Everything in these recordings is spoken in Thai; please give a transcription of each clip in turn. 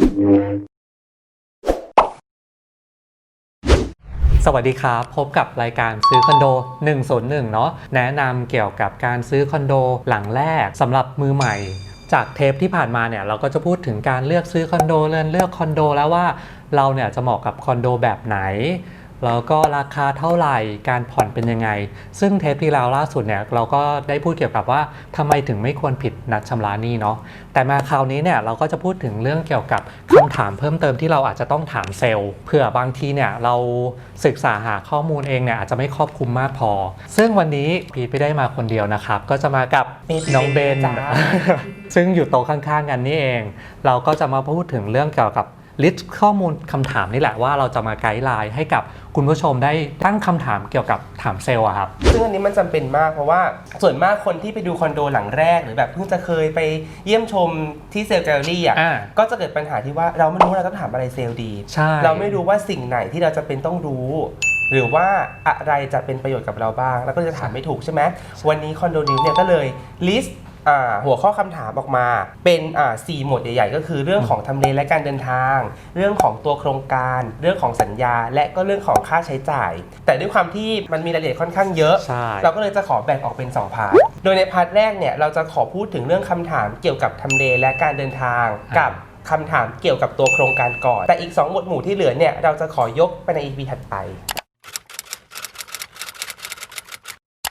สวัสดีครับพบกับรายการซื้อคอนโด 101 เนาะแนะนำเกี่ยวกับการซื้อคอนโดหลังแรกสำหรับมือใหม่จากเทปที่ผ่านมาเนี่ยเราก็จะพูดถึงการเลือกซื้อคอนโดเลือกเลือกคอนโดแล้วว่าเราเนี่ยจะเหมาะกับคอนโดแบบไหน แล้วก็ราคาเท่าไหร่การผ่อนเป็นยังไง ซึ่งเทปที่แล้วล่าสุดเนี่ยเราก็ได้พูดเกี่ยวกับว่าทำไมถึงไม่ควรผิดนัดชำระหนี้เนาะแต่มาคราวนี้เนี่ยเราก็จะพูดถึงเรื่องเกี่ยวกับคำถามเพิ่มเติมที่เราอาจจะต้องถามเซลล์เผื่อบางทีเนี่ยเราศึกษาหาข้อมูลเองเนี่ยอาจจะไม่ครอบคลุมมากพอ ซึ่งวันนี้พีทไม่ได้มาคนเดียวนะครับ ก็จะมากับมีน้องเบนจ้าซึ่งอยู่โต๊ะข้างๆกันนี่เอง เราก็จะมาพูดถึงเรื่องเกี่ยวกับ ลิสต์ข้อมูลคำถามนี่แหละว่าเราจะมาไกด์ไลน์ให้กับคุณผู้ชมได้ตั้งคำถามเกี่ยวกับถามเซลล์อะครับ ซึ่งอันนี้มันจำเป็นมากเพราะว่าส่วนมากคนที่ไปดูคอนโดหลังแรก หรือแบบเพิ่งจะเคยไปเยี่ยมชมที่เซลล์แกลเลอรี่อะอ่าก็จะเกิดปัญหาที่ว่าเราไม่รู้ว่าเราต้องถามอะไรเซลล์ดีใช่เราไม่รู้ว่าสิ่งไหนที่เราจะเป็นต้องรู้หรือว่าอะไรจะเป็นประโยชน์กับเราบ้าง แล้วก็จะถามไม่ถูกใช่ไหมวันนี้คอนโดนิวเนี่ยก็เลยลิสต์อ่า หัวข้อคำถามออกมา เป็นอ่าสี่หมวดใหญ่ๆ ก็คือเรื่องของทำเลและการเดินทาง เรื่องของตัวโครงการ เรื่องของสัญญา และก็เรื่องของค่าใช้จ่าย แต่ด้วยความที่มันมีรายละเอียดค่อนข้างเยอะใช่เราก็เลยจะขอแบ่งออกเป็น 2 พาร์ท โดยในพาร์ทแรกเนี่ยเราจะขอพูดถึงเรื่องคำถามเกี่ยวกับทำเลและการเดินทางอ่ากักับคำถามเกี่ยวกับตัวโครงการก่อน แต่อีก 2 หมวดหมู่ที่เหลือเนี่ยเราจะขอยกไปใน EP ถัดไป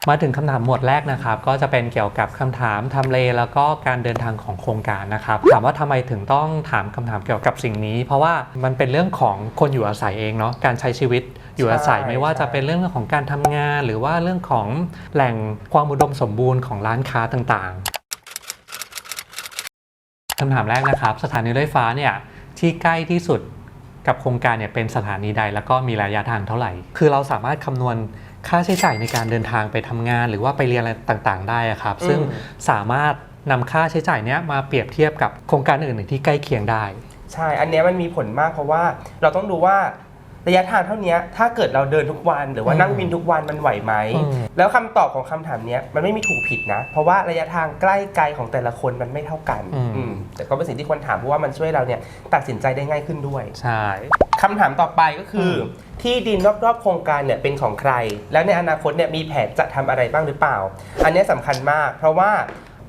มาถึงคำถามหมวดแรกนะครับ ก็จะเป็นเกี่ยวกับคำถามทำเลแล้วก็การเดินทางของโครงการนะครับถามว่าทำไมถึงต้องถามคำถามเกี่ยวกับสิ่งนี้ เพราะว่ามันเป็นเรื่องของคนอยู่อาศัยเองเนาะการใช้ชีวิตอยู่อาศัยใช่ไม่ว่าจะเป็นเรื่องของการทำงาน หรือว่าเรื่องของแหล่งความอุดมสมบูรณ์ของร้านค้าต่างๆคำถามแรกนะครับ สถานีรถไฟฟ้าเนี่ยที่ใกล้ที่สุดกับโครงการเนี่ยเป็นสถานีใดแล้วก็มีระยะทางเท่าไหร่ คือเราสามารถคำนวณค่าใช้จ่ายในการเดินทางไปทำงาน หรือว่าไปเรียนอะไรต่างๆ ได้อะครับอืมซึ่งสามารถนำค่าใช้จ่ายเนี้ยมาเปรียบเทียบกับโครงการอื่นๆที่ใกล้เคียงได้ ใช่ อันเนี้ยมันมีผลมากเพราะว่าเราต้องดูว่า ระยะทางเท่าเนี้ยถ้าเกิดเราเดินทุกวัน หรือว่าอืมนั่งวินทุกวันมันไหวไหมอืมแล้วคำตอบของคำถามเนี้ยมันไม่มีถูกผิดนะ เพราะว่าระยะทางใกล้ไกลของแต่ละคนมันไม่เท่ากันอืมอืมแต่ก็เป็นสิ่งที่ควรถามเพราะว่ามันช่วยเราเนี่ยตัดสินใจได้ง่ายขึ้นด้วย ใช่คำถามต่อไปก็คืออที่ดินรอบๆ โครงการเนี่ยเป็นของใคร แล้วในอนาคตเนี่ยมีแผนจะทำอะไรบ้างหรือเปล่า อันเนี้ยสำคัญมาก เพราะว่า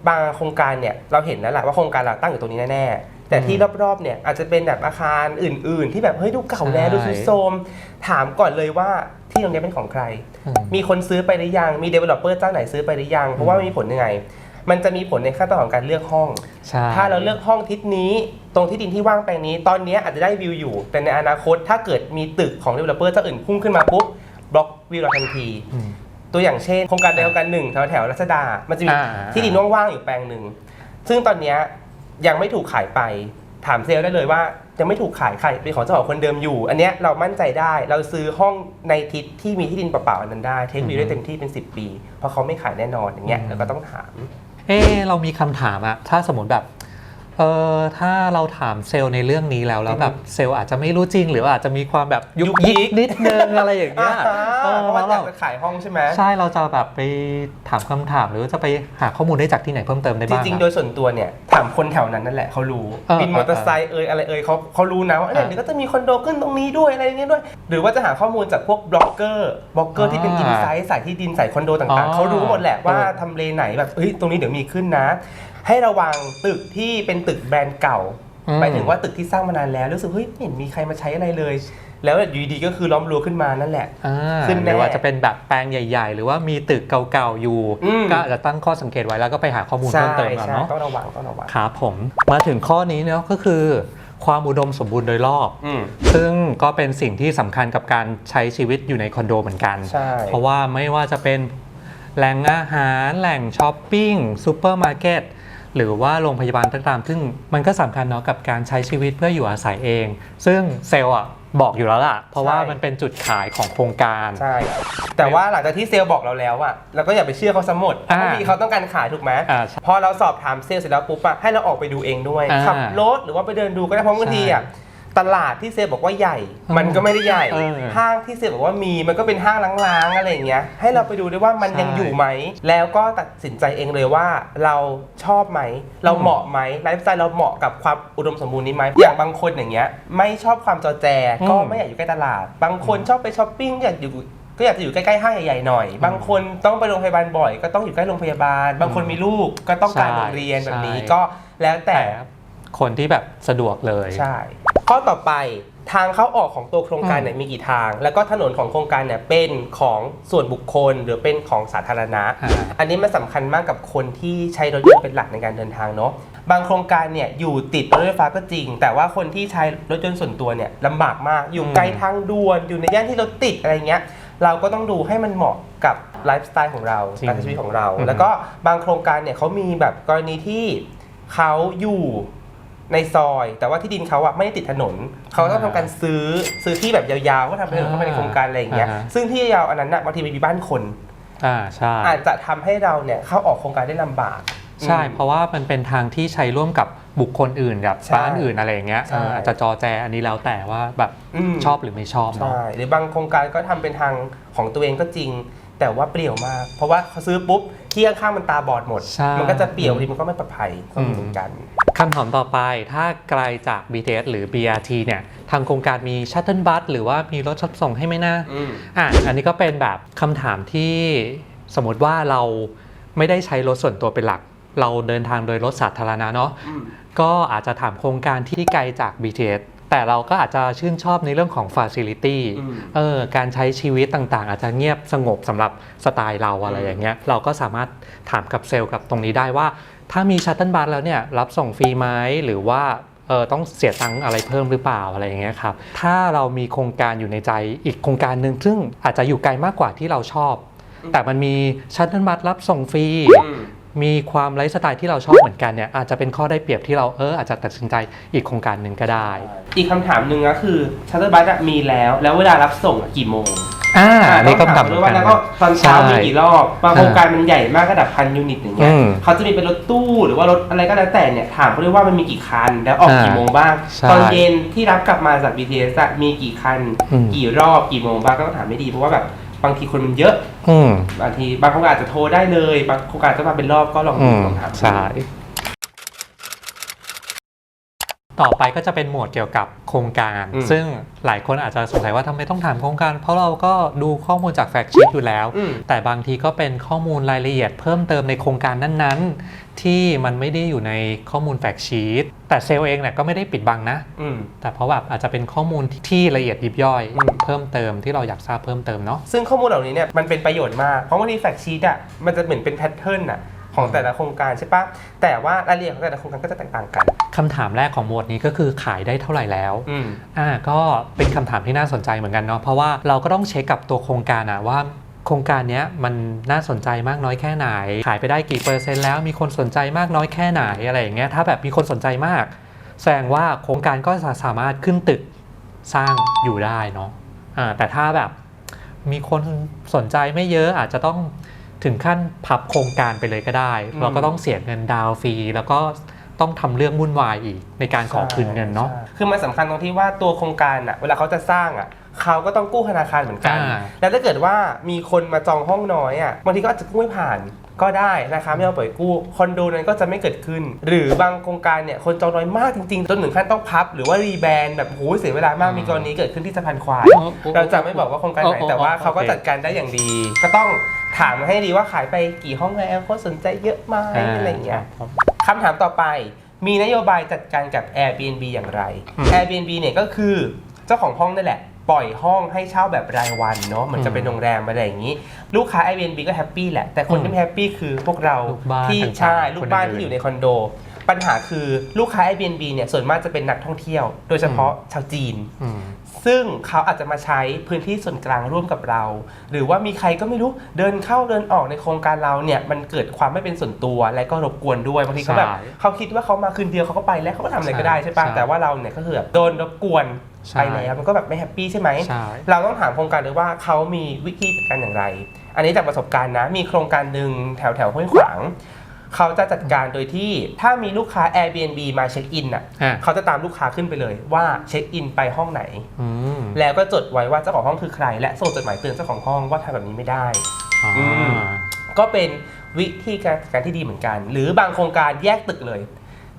บางโครงการเนี่ยเราเห็นแล้วแหละว่าโครงการเราตั้งอยู่ตรงนี้แน่ๆ แต่ที่รอบๆเนี่ยอาจจะเป็นแบบอาคารอื่น ๆ ที่แบบเฮ้ยดูเก่าแล้วใช่ดูซุดโทรมถามก่อนเลยว่าที่ตรงเนี้ยเป็นของใครอืมมีคนซื้อไปหรือยัง มี developer เจ้าไหนซื้อไปหรือยัง เพราะว่ามันมีผลยังไง มันจะมีผลในขั้นตอนของการเลือกห้องใช่ถ้าเราเลือกห้องทิศนี้ ตรงที่ดินที่ว่างแปลงนี้ ตอนนี้อาจจะได้วิวอยู่ แต่ในอนาคตถ้าเกิดมีตึกของ developer เจ้าอื่นพุ่งขึ้นมาปุ๊บบล็อกวิวเราทันทีอืมตัวอย่างเช่น โครงการใดโครงการหนึ่งแถวแถวๆรัชดา มันจะมีอ่าที่ดินว่างๆอยู่แปลงหนึ่ง ซึ่งตอนเนี้ ยยังไม่ถูกขายไป ถามเซลล์ได้เลยว่ายังไม่ถูกขายใครเป็นของเจ้าของคนเดิมอยู่ อันเนี้ยเรามั่นใจได้ เราซื้อห้องในทิศที่มีที่ดินเปล่าๆอันนั้นได้เทควิวได้เต็มที่เป็น 10 ปี เพราะเขาไม่ขายแน่นอนอย่างเงี้ยเราก็ต้องถาม เอ๊ะเรามีคำถามอะถ้าสมมติแบบ เออถ้าเราถามเซลล์ในเรื่องนี้แล้วแล้วแบบเซลล์อาจจะไม่รู้จริง หรือว่าอาจจะมีความแบบยุกยิกนิดนึงอะไรอย่างเงี้ยอ่าเออเพราะว่าแล้วอยาเรากจะขายห้องใช่ไหมใช่เราจะแบบไปถามคำถามหรือว่าจะไปหาข้อมูลได้จากที่ไหนเพิ่มเติมได้จบ้างริงๆอะโดยส่วนตัวเนี่ยถามคนแถวนั้นนั่นแหละเขารู้เออวินมอเตอร์ไซค์เอ่ยอะไรเอ่ยเขาเขารู้นะว่าเนี่ยเออเดี๋ยวก็จะมีคอนโดขึ้นตรงนี้ด้วยอะไรอย่างเงี้ยด้วย หรือว่าจะหาข้อมูลจากพวกบล็อกเกอร์บล็อกเกอร์ที่เป็นอ่าอินไซต์สายที่ดินสายคอนโดอ๋ต่างอๆเขารู้หมดแหละว่าเออทำเลไหนแบบเฮ้ยตรงนี้เดี๋ยวมีขึ้นนะ ให้ระวังตึกที่เป็นตึกแบรนด์เก่าอืมหมายถึงว่าตึกที่สร้างมานานแล้วรู้สึกเฮ้ยไม่เห็นมีใครมาใช้อะไรเลย แล้วอยู่ดีๆก็คือล้อมรั้วขึ้นมานั่นแหละอ่าขึ้นหแน่รือว่าจะเป็นแบบแปลงใหญ่ ๆ หรือว่ามีตึกเก่าๆอยู่อืมก็อาจจะตั้งข้อสังเกตไว้แล้วก็ไปหาข้อมูลใช่เพิ่มเติมก่อนใช่เนาะต้องระวังต้องระวังครับผมมาถึงข้อนี้เนาะก็คือ ความอุดมสมบูรณ์โดยรอบอืมซึ่งก็เป็นสิ่งที่สำคัญกับการใช้ชีวิตอยู่ในคอนโดเหมือนกันใช่เพราะว่าไม่ว่าจะเป็นแหล่งอาหารแหล่งช้อปปิ้งซูเปอร์มาร์เก็ต หรือว่าโรงพยาบาลต่างๆ ซึ่งมันก็สำคัญเนาะกับการใช้ชีวิตเพื่ออยู่อาศัยเอง ซึ่งเซลล์อะบอกอยู่แล้วล่ะ เพราะว่าใช่มันเป็นจุดขายของโครงการใช่แต่ว่าหลังจากที่เซลล์บอกเราแล้วอะเราก็อย่าไปเชื่อเขาสมดอ่าบางทีเขาต้องการขายถูกไหมอ่าใช่พอเราสอบถามเซลล์เสร็จแล้วปุ๊บอะให้เราออกไปดูเองด้วยอ่าขับรถหรือว่าไปเดินดูก็ได้เพราะบางทีอะ ตลาดที่เซบอกว่าใหญ่อืมมันก็ไม่ได้ใหญ่ เออห้างที่เซบอกว่ามีมันก็เป็นห้างล้างๆอะไรอย่างเงี้ย ให้เราไปดูด้วยว่ามันใช่ยังอยู่ไหม แล้วก็ตัดสินใจเองเลยว่าเราชอบไหม เราเหมาะไหมไลฟ์สไตล์เราเหมาะกับความอุดมสมบูรณ์นี้ไหมอย่างบางคนอย่างเงี้ย ไม่ชอบความจอแจก็อืม ไม่อยากอยู่ใกล้ตลาด บางคนชอบไปช้อปปิ้งอยากอยู่ก็อยากจะอยู่ใกล้ๆห้างใหญ่ๆหน่อย บางคนต้องไปโรงพยาบาลบ่อย ก็ต้องอยู่ใกล้โรงพยาบาล บางคนมีลูกก็ต้องการใช่โรงเรียนแบบนี้ใช่ก็แล้วแต่แต่คนที่แบบสะดวกเลย ใช่ ข้อต่อไปทางเข้าออกของตัวโครงการอืมเนี่ยมีกี่ทาง แล้วก็ถนนของโครงการเนี่ยเป็นของส่วนบุคคลหรือเป็นของสาธารณะอ่าอันนี้มันสำคัญมากกับคนที่ใช้รถยนต์เป็นหลักในการเดินทางเนาะบางโครงการเนี่ยอยู่ติดรถไฟฟ้าก็จริง แต่ว่าคนที่ใช้รถยนต์ส่วนตัวเนี่ยลำบากมากอยู่อืมไกลทางด่วนอยู่ในย่านที่รถติดอะไรเงี้ยเราก็ต้องดูให้มันเหมาะกับไลฟ์สไตล์ของเราจริงการใช้ชีวิตของเราอืมแล้วก็บางโครงการเนี่ยเขามีแบบกรณีที่เขาอยู่ ในซอย แต่ว่าที่ดินเขาอะไม่ได้ติดถนน เขาต้องทำการซื้อซื้อที่แบบยาวๆ ก็ทำเป็นเข้าไปในโครงการอะไรอย่างเงี้ย อ่าฮะ ซึ่งที่ยาวอันนั้นอะบางทีมันมีบ้านคน อ่าใช่ อาจจะทำให้เราเนี่ยเข้าออกโครงการได้ลำบากใช่ อืม เพราะว่ามันเป็นทางที่ใช้ร่วมกับบุคคลอื่นกับใช่บ้านอื่นอะไรอย่างเงี้ยใช่ เอออาจจะจอแจอันนี้แล้วแต่ว่าแบบอืมชอบหรือไม่ชอบเนาะ ใช่หรือบางโครงการก็ทำเป็นทางของตัวเองก็จริง แต่ว่าเปลี่ยวมาก เพราะว่าเขาซื้อปุ๊บที่ข้างๆมันตาบอดหมด ใช่ มันก็จะเปลี่ยวบางทีมันก็ไม่ปลอดภัยก็มีเหมือนกันคำถามต่อไปถ้าไกลจาก BTS หรือ BRT เนี่ยทางโครงการมีชัตเทิลบัสหรือว่ามีรถรับส่งให้ไหมนะอืม อะอันนี้ก็เป็นแบบคำถามที่สมมติว่าเราไม่ได้ใช้รถส่วนตัวเป็นหลัก เราเดินทางโดยรถสาธารณะเนาะอืมก็อาจจะถามโครงการที่ไกลจาก BTS แต่เราก็อาจจะชื่นชอบในเรื่องของ Facility อืมเออการใช้ชีวิตต่างๆ อาจจะเงียบสงบสำหรับสไตล์เราอะไรอืมอย่างเงี้ยเราก็สามารถถามกับเซลล์กับตรงนี้ได้ว่า ถ้ามีชัตเทิลบัสแล้วเนี่ยรับส่งฟรีไหมหรือว่าเออต้องเสียตังค์อะไรเพิ่มหรือเปล่าอะไรอย่างเงี้ยครับถ้าเรามีโครงการอยู่ในใจอีกโครงการหนึ่งซึ่งอาจจะอยู่ไกลมากกว่าที่เราชอบ แต่มันมีชัตเทิลบัสรับส่งฟรีอื มมีความไลฟ์สไตล์ที่เราชอบเหมือนกันเนี่ยอาจจะเป็นข้อได้เปรียบที่เราเอออาจจะตัดสินใจอีกโครงการหนึ่งก็ได้ อีกคำถามหนึ่งก็คือชัตเตอร์บัสมีแล้ว แล้วเวลารับส่งอะกี่โมงอ่าอ่านี่ก็ต้องถาถามมเหมืด้อวยนว่ากันแล้วก็ตอนเช้าใช่มีกี่รอบบางโครงการมันใหญ่มากระดับพันยูนิตอย่างเงี้ยอืมเขาจะมีเป็นรถตู้หรือว่ารถอะไรก็แล้วแต่เนี่ยถามเขาด้วยว่ามันมีกี่คัน แล้วออกอ่ากี่โมงบ้าง ใช่ตอนเย็นที่รับกลับมาจาก BTS อะมีกี่คัน อืม กี่รอบกี่โมงบ้างก็ต้องถามไม่ดีเพราะว่าแบบ บางทีคนมันเยอะอืม บางทีบางโครงการอาจจะโทรได้เลย บางโครงการจะมาเป็นรอบก็ลองอืดูมลองถามดู ใช่ ต่อไปก็จะเป็นหมวดเกี่ยวกับโครงการ อืมซึ่งหลายคนอาจจะสงสัยว่าทำไมต้องถามโครงการ เพราะเราก็ดูข้อมูลจากแฟกชีตอยู่แล้ว อืม แต่บางทีก็เป็นข้อมูลรายละเอียดเพิ่มเติมในโครงการนั้นๆ ที่มันไม่ได้อยู่ในข้อมูลแฟกชีตแต่เซลล์เองเนี่ยก็ไม่ได้ปิดบังนะ อืม แต่เพราะแบบอาจจะเป็นข้อมูลที่ละเอียดยิบย่อย อืม เพิ่มเติมที่เราอยากทราบเพิ่มเติมเนาะ ซึ่งข้อมูลเหล่านี้เนี่ยมันเป็นประโยชน์มาก เพราะบางทีแฟกชีตอะมันจะเหมือนเป็นแพทเทิร์นอะ ของแต่ละโครงการใช่ปะแต่ว่ารายละเอียดของแต่ละโครงการก็จะแตกต่างกันคำถามแรกของหมวดนี้ก็คือขายได้เท่าไหร่แล้วอืมอ่าก็เป็นคำถามที่น่าสนใจเหมือนกันเนาะเพราะว่าเราก็ต้องเช็คกับตัวโครงการอะว่าโครงการเนี้ยมันน่าสนใจมากน้อยแค่ไหน ขายไปได้กี่เปอร์เซ็นต์แล้วมีคนสนใจมากน้อยแค่ไหนอะไรอย่างเงี้ยถ้าแบบมีคนสนใจมาก แสดงว่าโครงการก็สามารถขึ้นตึกสร้างอยู่ได้เนาะอ่าแต่ถ้าแบบมีคนสนใจไม่เยอะอาจจะต้อง ถึงขั้นพับโครงการไปเลยก็ได้อืมเราก็ต้องเสียเงินดาวน์ฟรี แล้วก็ต้องทำเรื่องวุ่นวายอีกในการขอคืนเงินเนาะใช่คือมันสำคัญตรงที่ว่าตัวโครงการอะเวลาเขาจะสร้างอะเขาก็ต้องกู้ธนาคารเหมือนกันอ่าแล้วถ้าเกิดว่ามีคนมาจองห้องน้อยอะบางทีก็อาจจะกู้ไม่ผ่านก็ได้นะคะไม่เอาปล่อยกู้คอนโดนั้นก็จะไม่เกิดขึ้น หรือบางโครงการเนี่ยคนจองน้อยมากจริงๆจนถึงขั้นต้องพับ หรือว่ารีแบรนด์แบบโหเสียเวลามากมีกรณีเกิดขึ้นที่สะพานควายเราจะไม่บอกว่าโครงการไหนแต่ว่าเขาก็จัดการได้อย่างดี ก็ต้อง ถามให้ดีว่าขายไปกี่ห้องแล้วคนสนใจเยอะไหมอะไรอย่างเงี้ยคำถามต่อไป มีนโยบายจัดการกับ Airbnb อย่างไรอืม Airbnb เนี่ยก็คือเจ้าของห้องนั่นแหละปล่อยห้องให้เช่าแบบรายวันเนาะเหมือนจะเป็นโรงแรมอะไรอย่างนี้ ลูกค้า Airbnb ก็แฮปปี้แหละแต่คนที่ไม่แฮปปี้คือพวกเราลูกบ้านที่ต่างๆใช่คนลูกบ้านอื่นที่อยู่ในคอนโด ปัญหาคือลูกค้า Airbnb เนี่ยส่วนมากจะเป็นนักท่องเที่ยว โดยเฉพาะชาวจีน อืม ซึ่งเขาอาจจะมาใช้พื้นที่ส่วนกลางร่วมกับเรา หรือว่ามีใครก็ไม่รู้เดินเข้าเดินออกในโครงการเราเนี่ยมันเกิดความไม่เป็นส่วนตัวและก็รบกวนด้วยบางทีเขาแบบใช่เขาคิดว่าเขามาคืนเดียวเขาก็ไปแล้วเขาก็ทำอะไรก็ได้ใช่ปะใช่แต่ว่าเราเนี่ยก็คือแบบโดนรบกวนใช่ ไปแล้วมันก็แบบไม่แฮปปี้ใช่ไหม ใช่ เราต้องถามโครงการด้วยว่าเขามีวิธีจัดการอย่างไร อันนี้จากประสบการณ์นะ มีโครงการหนึ่งแถวแถวห้วยขวาง เขาจะจัดการโดยที่ถ้ามีลูกค้า Airbnb มาเช็คอินอะอะเขาจะตามลูกค้าขึ้นไปเลยว่าเช็คอินไปห้องไหน อืมแล้วก็จดไว้ว่าเจ้าของห้องคือใคร และส่งจดหมายเตือนเจ้าของห้องว่าทำแบบนี้ไม่ได้อ๋ออมก็เป็นวิธีการจัดการที่ดีเหมือนกัน หรือบางโครงการแยกตึกเลย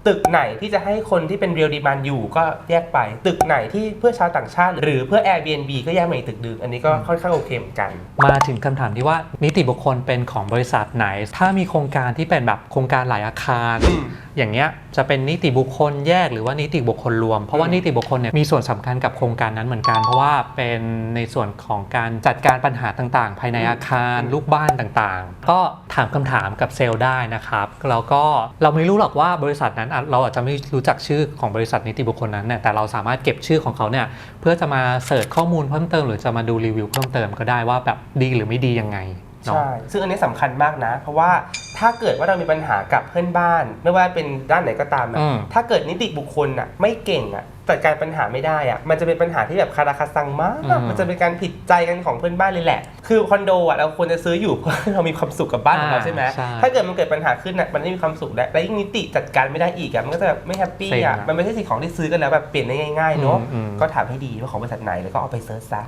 ตึกไหนที่จะให้คนที่เป็นเรียลดีมันอยู่ก็แยกไป ตึกไหนที่เพื่อชาวต่างชาติ หรือเพื่อ Airbnb ก็แยกมาอีกตึกดึกอันนี้ก็ค่อนข้างโอเคเหมือนกัน มาถึงคำถามที่ว่านิติบุคคลเป็นของบริษัทไหน ถ้ามีโครงการที่เป็นแบบโครงการหลายอาคารอืมอย่างเงี้ยจะเป็นนิติบุคคลแยกหรือว่านิติบุคคลรวม เพราะว่าอืมนิติบุคคลเนี่ยมีส่วนสำคัญกับโครงการนั้นเหมือนกัน เพราะว่าเป็นในส่วนของการจัดการปัญหาต่างๆ ภายในอาคารลูกบ้านต่างๆ ก็ถามคำถามกับเซลล์ได้นะครับแล้วก็เราไม่รู้หรอกว่าบริษัทนั้นอะเราอาจจะไม่รู้จักชื่อของบริษัทนิติบุคคลนั้นเนี่ยแต่เราสามารถเก็บชื่อของเขาเนี่ยเพื่อจะมาเสิร์ชข้อมูลเพิ่มเติมหรือจะมาดูรีวิวเพิ่มเติมก็ได้ว่าแบบดีหรือไม่ดียังไงเนาะใช่ซึ่งอันนี้สำคัญมากนะ เพราะว่าถ้าเกิดว่าเรามีปัญหากับเพื่อนบ้าน ไม่ว่าเป็นด้านไหนก็ตามนะอืมถ้าเกิดนิติบุคคลอะไม่เก่งอะ จัดการปัญหาไม่ได้อะมันจะเป็นปัญหาที่แบบคาราคาซังมากมันจะเป็นการผิดใจกันของเพื่อนบ้านเลยแหละ คือคอนโดอะเราควรจะซื้ออยู่ เพื่อให้เรามีความสุขกับบ้านของเราอ่าใช่ไหมใช่ถ้าเกิดมันเกิดปัญหาขึ้นอะมันไม่มีความสุขแล้วและยิ่งนิติจัดการไม่ได้อีกอะมันก็จะแบบไม่แฮปปี้เซ็งอะอะมันไม่ใช่สิ่งของที่ซื้อกันแล้วแบบเปลี่ยนได้ง่ายๆเนาะ อืมอืม ก็ถามให้ดีว่าของบริษัทไหนแล้วก็เอาไปเซิร์ชซะ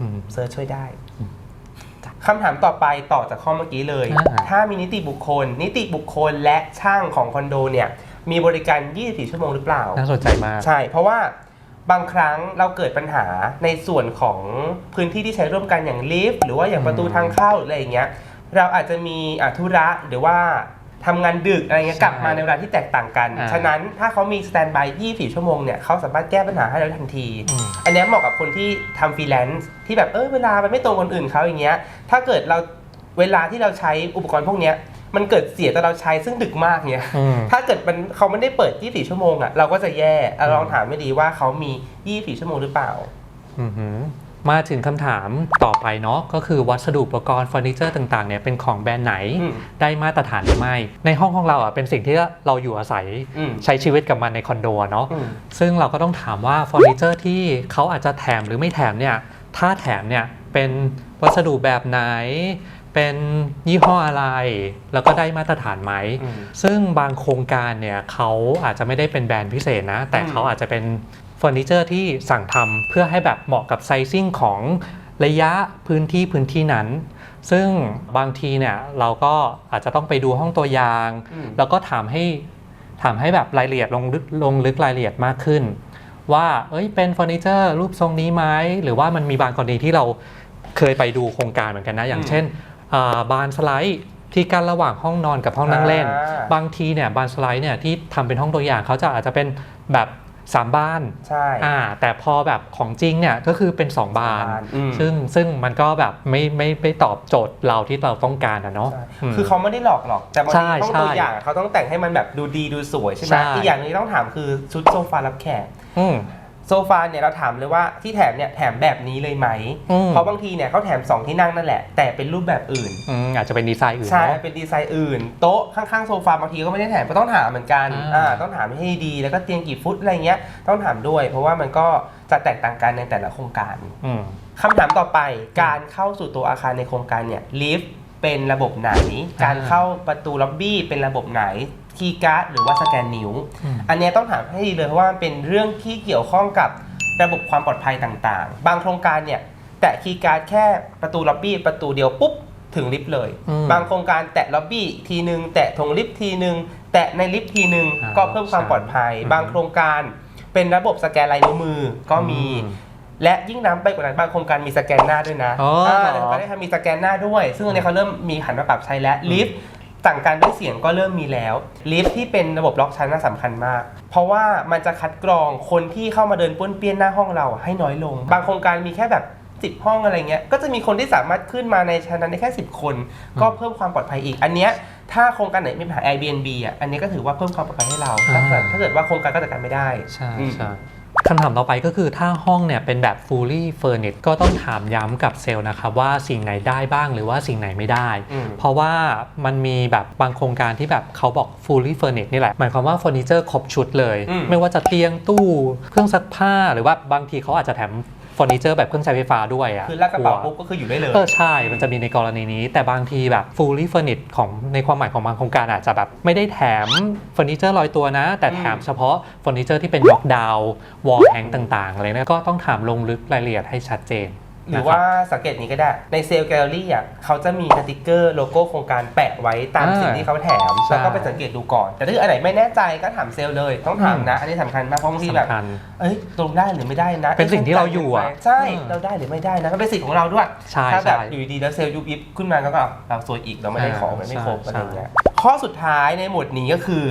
อืม เซิร์ชช่วยได้คำถามต่อไปต่อจากข้อเมื่อกี้เลย อ่า ถ้ามีนิติบุคคล นิติบุคคลและช่างของคอนโดเนี่ย มีบริการ 24 ชั่วโมงหรือเปล่า น่าสนใจมาก ใช่ เพราะว่าบางครั้งเราเกิดปัญหาในส่วนของพื้นที่ที่ใช้ร่วมกันอย่างลิฟต์หรือว่าอย่างประตูทางเข้าหรืออะไรอย่างเงี้ยเราอาจจะมีอะธุระหรือว่าทำงานดึกอะไรเงี้ยใช่กลับมาในเวลาที่แตกต่างกัน อ่าฉะนั้นถ้าเขามีสแตนบาย 24 ชั่วโมงเนี่ยเขาสามารถแก้ปัญหาให้เราได้ทันที อืม อันเนี้ยเหมาะกับคนที่ทำฟรีแลนซ์ที่แบบเออเวลามันไม่ตรงคนอื่นเขาอย่างเงี้ยถ้าเกิดเราเวลาที่เราใช้อุปกรณ์พวกเนี้ย มันเกิดเสียตอนเราใช้ซึ่งดึกมากเนี้ยอืม ถ้าเกิดมันเขาไม่ได้เปิด 24 ชั่วโมงอะเราก็จะแย่อะลองถามไม่ดีว่าเขามี 24 ชั่วโมงหรือเปล่า อือหือมาถึงคำถามต่อไปเนาะก็คือวัสดุอุปกรณ์เฟอร์นิเจอร์ต่างๆเนี่ยเป็นของแบรนด์ไหน อืม ได้มาตรฐานหรือไม่ ในห้องของเราอะเป็นสิ่งที่เราอยู่อาศัยอืมใช้ชีวิตกับมันในคอนโดอะเนาะ อืม ซึ่งเราก็ต้องถามว่าเฟอร์นิเจอร์ที่เขาอาจจะแถมหรือไม่แถมเนี่ย ถ้าแถมเนี่ยเป็นวัสดุแบบไหน เป็นยี่ห้ออะไร แล้วก็ได้มาตรฐานไหมอืมซึ่งบางโครงการเนี่ยเขาอาจจะไม่ได้เป็นแบรนด์พิเศษนะ แต่อืมเขาอาจจะเป็นเฟอร์นิเจอร์ที่สั่งทำเพื่อให้แบบเหมาะกับไซซิ่งของระยะพื้นที่พื้นที่นั้น ซึ่งบางทีเนี่ยเราก็อาจจะต้องไปดูห้องตัวอย่างอืมแล้วก็ถามให้ถามให้แบบรายละเอียดลงลึกลงลึกรายละเอียดมากขึ้น ว่าเอ้ยเป็นเฟอร์นิเจอร์รูปทรงนี้ไหมหรือว่ามันมีบางกรณีที่เราเคยไปดูโครงการเหมือนกันนะ อย่างอืมเช่นอ่า บานสไลด์ที่กั้นระหว่างห้องนอนกับห้องนั่งเล่น อ่า บางทีเนี่ยบานสไลด์เนี่ยที่ทำเป็นห้องตัวอย่างเขาจะอาจจะเป็นแบบสามบานใช่ อ่าแต่พอแบบของจริงเนี่ยก็คือเป็น2บาน อืม ซึ่งซึ่งมันก็แบบไม่ไม่ไม่ตอบโจทย์เราที่เราต้องการอะเนาะใช่อืมคือเขาไม่ได้หลอกหรอก แต่บางใช่ทีห้องตัวใช่อย่างอะเขาต้องแต่งให้มันแบบดูดีดูสวยใช่ไหมใช่ อีกอย่างหนึงที่ต้องถามคือชุดโซฟารับแขก อืม โซฟาเนี่ยเราถามเลยว่าที่แถมเนี่ยแถมแบบนี้เลยไหม อืม เพราะบางทีเนี่ยเขาแถม 2 ที่นั่งนั่นแหละ แต่เป็นรูปแบบอื่น อืมอาจจะเป็นดีไซน์อื่นใช่เนาะ เป็นดีไซน์อื่น โต๊ะข้างๆโซฟาบางทีก็ไม่ได้แถมก็ต้องถามเหมือนกันอ่า อ่าต้องถามให้ดีแล้วก็เตียงกี่ฟุตอะไรเงี้ยต้องถามด้วย เพราะว่ามันก็จะแตกต่างกันในแต่ละโครงการอืม คำถามต่อไปการเข้าสู่ตัวอาคารในโครงการเนี่ยลิฟต์เป็นระบบไหน การเข้าประตูล็อบบี้เป็นระบบไหน คีย์การ์ดหรือว่าสแกนนิ้วอืมอันเนี้ยต้องถามให้ดีเลยเพราะว่ามันเป็นเรื่องที่เกี่ยวข้องกับระบบความปลอดภัยต่างๆ บางโครงการเนี่ยแตะคีย์การ์ดแค่ประตูล็อบบี้ประตูเดียวปุ๊บถึงลิฟต์เลย อืมบางโครงการแตะล็อบบี้ทีนึง แตะทงลิฟต์ทีนึง แตะในลิฟต์ทีนึง อ่าก็เพิ่มความปลอดภัย อืมบางโครงการเป็นระบบสแกนลายนิ้วมือก็มี อืมและยิ่งน้ำไปกว่านั้นบางโครงการมีสแกนหน้าด้วยนะอ๋ออ่าแต่ก็ได้ทำมีสแกนหน้าด้วย ซึ่งอันนี้เขาเริ่มมีหันมาปรับใช้แล้วลิฟต์ สั่งการด้วยเสียงก็เริ่มมีแล้ว ลิฟต์ที่เป็นระบบล็อกชั้นน่าสำคัญมาก เพราะว่ามันจะคัดกรองคนที่เข้ามาเดินป้วนเปี้ยนหน้าห้องเราให้น้อยลง บางโครงการมีแค่แบบ 10 ห้องอะไรเงี้ย ก็จะมีคนที่สามารถขึ้นมาในชั้นนั้นได้แค่ 10 คน ก็เพิ่มความปลอดภัยอีก อันเนี้ยถ้าโครงการไหนมีปัญหา Airbnb อะ อันนี้ก็ถือว่าเพิ่มความปลอดภัยให้เรา ถ้าเกิดถ้าเกิดว่าโครงการก็จัดการไม่ได้ ใช่อืม ใช่ คำถามต่อไปก็คือถ้าห้องเนี่ยเป็นแบบ fully furnished ก็ต้องถามย้ำกับเซลล์นะครับว่าสิ่งไหนได้บ้างหรือว่าสิ่งไหนไม่ได้ อืม เพราะว่ามันมีแบบบางโครงการที่แบบเขาบอก fully furnished นี่แหละ หมายความว่าเฟอร์นิเจอร์ครบชุดเลย อืม ไม่ว่าจะเตียงตู้ เครื่องซักผ้าหรือว่าบางทีเขาอาจจะแถมไฟ อร์นิเจอร์แบบเครื่องใช้ไฟฟ้าด้วยอะคือลากกระเป๋าลัปุ๊วบก็คืออยู่ได้เลยเออใช่ มันจะมีในกรณีนี้ แต่บางทีแบบ fully furnished ของในความหมายของบางโครงการอาจจะแบบไม่ได้แถมเฟอร์นิเจอร์ลอยตัวนะ แต่แถมเฉพาะเฟอร์นิเจอร์ที่เป็นล็อกดาวน์วอลแฮงต่างๆอะไรเนี่ยก็ต้องถามลงลึกรายละเอียดให้ชัดเจน หรือนะคบว่าสังเกตนี้ก็ได้ ในเซลล์แกลเลอรี่อะเขาจะมีสติกเกอร์โลโก้โครงการแปะไว้ตามอ่าสิ่งที่เขาแถม ใช่ แล้วก็ไปสังเกตดูก่อน แต่ถ้าเกิดอันไหนไม่แน่ใจก็ถามเซลล์เลย ต้องถามนะ อันนี้สำคัญมากเพราะบางทีแบบ สำคัญ เอ้ยตรงได้หรือไม่ได้นะเป็นสิ่งที่เราอยู่อะใช่อืมเราได้หรือไม่ได้นะก็เป็นสิทธิ์ของเราด้วยใช่ถ้าแบบใช่อยู่ดีๆแล้วเซลล์ยุบยิบขึ้นมาก็แบบเราซวยอีกเราไม่ได้ของมันไม่ครบใช่ อะไรเงี้ยข้อสุดท้ายในหมวดนี้ก็คือ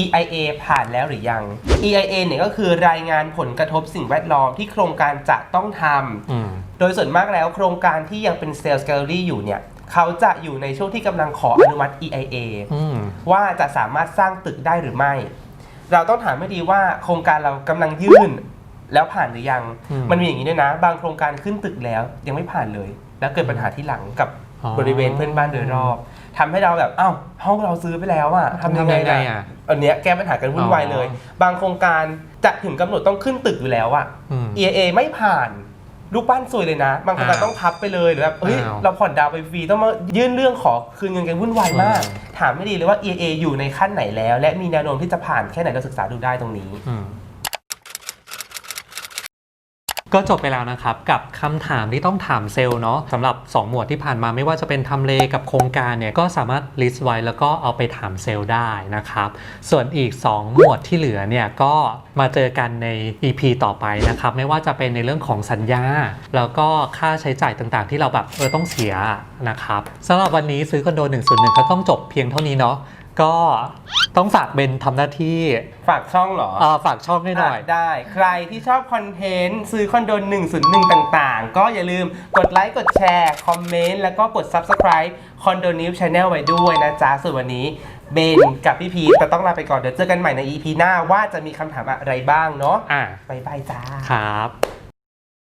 EIA ผ่านแล้วหรือยัง EIA เนี่ยก็คือรายงานผลกระทบสิ่งแวดล้อมที่โครงการจะต้องทำ อืมโดยส่วนมากแล้วโครงการที่ยังเป็น Sales Gallery อยู่เนี่ยเขาจะอยู่ในช่วงที่กำลังขออนุมัติ EIA อืมว่าจะสามารถสร้างตึกได้หรือไม่ เราต้องถามให้ดีว่าโครงการเรากำลังยื่นแล้วผ่านหรือยังอืมมันมีอย่างนี้ด้วยนะ บางโครงการขึ้นตึกแล้วยังไม่ผ่านเลย แล้วเกิดปัญหาที่หลังกับอ๋อบริเวณเพื่อนบ้านโดยรอบทำให้เราแบบอ้าวห้องเราซื้อไปแล้วอะทำยังไงทำยังไงอะอะอันเนี้ยแก้ปัญหากันวุ่นวายเลย บางโครงการจะถึงกำหนดต้องขึ้นตึกอยู่แล้วอะอืม EAA ไม่ผ่าน ลูกบ้านซวยเลยนะ บางคนก็อ้าวต้องพับไปเลยหรือแบบเฮ้ยอ้าวเราผ่อนดาวน์ไปฟรีต้องมายื่นเรื่องขอคืนเงินกันวุ่นวายมาก อืม ถามไม่ดีเลยว่า EAA อยู่ในขั้นไหนแล้ว และมีแนวโน้มที่จะผ่านแค่ไหนเราศึกษาดูได้ตรงนี้ อืม ก็จบไปแล้วนะครับ กับคำถามที่ต้องถามเซลล์เนาะสำหรับ 2 หมวดที่ผ่านมาไม่ว่าจะเป็นทำเลกับโครงการเนี่ยก็สามารถ list ไว้แล้วก็เอาไปถามเซลล์ได้นะครับ ส่วนอีก 2 หมวดที่เหลือเนี่ยก็มาเจอกันใน EP ต่อไปนะครับ ไม่ว่าจะเป็นในเรื่องของสัญญา แล้วก็ค่าใช้จ่ายต่างๆ ที่เราแบบเออต้องเสียนะครับสำหรับวันนี้ซื้อคอนโด101ก็ต้องจบเพียงเท่านี้เนาะ ก็ต้องฝากเบนทำหน้าที่ฝากช่องเหรอเอ่อฝากช่องให้หน่อยะได้ ใครที่ชอบคอนเทนต์ซื้อคอนโด101 ต่างๆ ก็อย่าลืมกดไลค์ กดแชร์ คอมเมนต์ แล้วก็กด Subscribe คอนโดนิวช Channel ไว้ด้วยนะจ๊ะ ส่วนวันนี้เบนกับพี่พีทจะต้องลาไปก่อน เดี๋ยวเจอกันใหม่ใน EP หน้าว่าจะมีคำถามอะไรบ้างเนาะอะบายบายจ้า ครับ